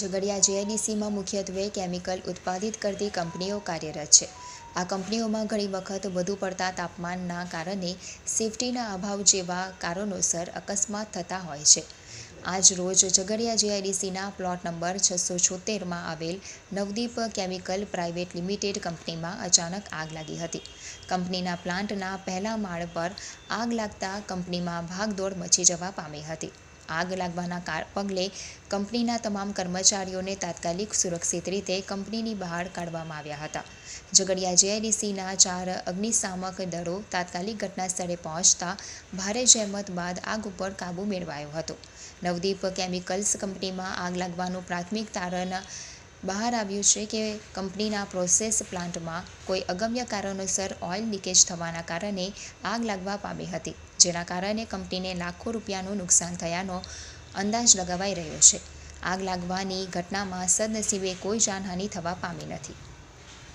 ઝઘડિયા જેઆઈડીસીમાં મુખ્યત્વે કેમિકલ ઉત્પાદિત કરતી કંપનીઓ કાર્યરત છે. આ કંપનીઓમાં ઘણી વખત વધુ પડતા તાપમાનના કારણે સેફટીના અભાવ જેવા કારણોસર અકસ્માત થતા હોય છે. આજ રોજ ઝઘડિયા જીઆઈડીસીના પ્લોટ નંબર છસો છોતેરમાં આવેલ નવદીપ કેમિકલ પ્રાઇવેટ લિમિટેડ કંપનીમાં અચાનક આગ લાગી હતી. કંપનીના પ્લાન્ટના પહેલા માળ પર આગ લાગતા કંપનીમાં ભાગદોડ મચી જવા પામી હતી. આગ લાગવાના પગલે કંપનીના તમામ કર્મચારીઓને તાત્કાલિક સુરક્ષિત રીતે કંપનીની બહાર કાઢવામાં આવ્યા હતા. ઝઘડિયા જેઆઈડીસીના ચાર અગ્નિશામક દળો તાત્કાલિક ઘટના સ્થળે પહોંચતા ભારે જહેમત બાદ આગ ઉપર કાબૂ મેળવાયો હતો. નવદીપ કેમિકલ્સ કંપનીમાં આગ લાગવાનું પ્રાથમિક તારણ બહાર આવ્યું છે કે કંપનીના પ્રોસેસ પ્લાન્ટમાં કોઈ અગમ્ય કારણોસર ઓઇલ લીકેજ થવાના કારણે આગ લાગવા પામી હતી, જેના કારણે કંપનીને લાખો રૂપિયાનું નુકસાન થયાનો અંદાજ લગાવાઈ રહ્યો છે. આગ લાગવાની ઘટનામાં સદનસીબે કોઈ જાનહાનિ થવા પામી નથી.